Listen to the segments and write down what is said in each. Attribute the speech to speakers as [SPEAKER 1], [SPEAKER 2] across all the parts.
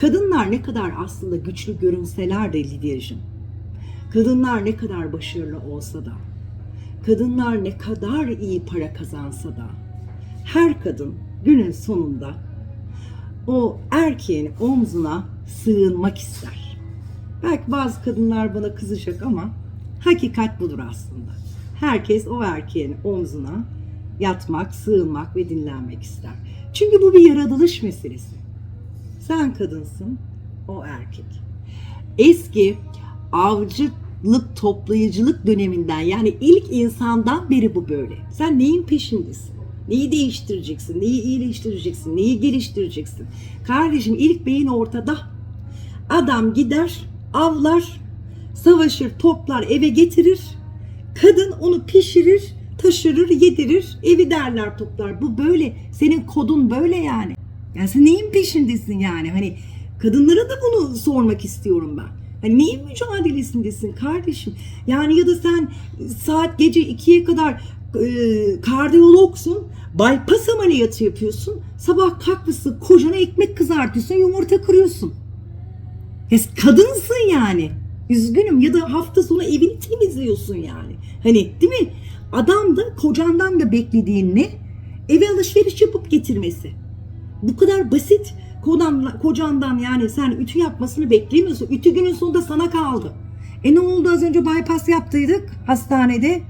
[SPEAKER 1] Kadınlar ne kadar aslında güçlü görünseler de Lidyacığım, kadınlar ne kadar başarılı olsa da, kadınlar ne kadar iyi para kazansa da, her kadın günün sonunda o erkeğin omzuna sığınmak ister. Belki bazı kadınlar bana kızacak ama hakikat budur aslında. Herkes o erkeğin omzuna yatmak, sığınmak ve dinlenmek ister. Çünkü bu bir yaratılış meselesi. Sen kadınsın, o erkek. Eski avcılık, toplayıcılık döneminden yani ilk insandan beri bu böyle. Sen neyin peşindesin? Neyi değiştireceksin? Neyi iyileştireceksin? Neyi geliştireceksin? Kardeşim ilk beyin ortada. Adam gider, avlar, savaşır, toplar, eve getirir. Kadın onu pişirir, taşırır, yedirir, evi derler toplar. Bu böyle. Senin kodun böyle yani. Yani sen neyin peşindesin yani? Hani kadınlara da bunu sormak istiyorum ben. Hani neyin mücadelesindesin kardeşim? Yani ya da sen saat gece 2'ye kadar e, kardiyologsun, bypass ameliyatı yapıyorsun. Sabah kalkmışsın, kocana ekmek kızartıyorsun, yumurta kırıyorsun. Ya kadınsın yani. Üzgünüm ya da hafta sonu evini temizliyorsun yani. Hani değil mi? Adam da kocandan da beklediğin ne? Eve alışveriş yapıp getirmesi. Bu kadar basit. Kodan, kocandan yani sen ütü yapmasını beklemiyorsun. Ütü günün sonunda sana kaldı. E ne oldu az önce bypass yaptıydık hastanede.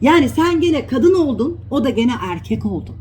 [SPEAKER 1] Yani sen gene kadın oldun, o da gene erkek oldu.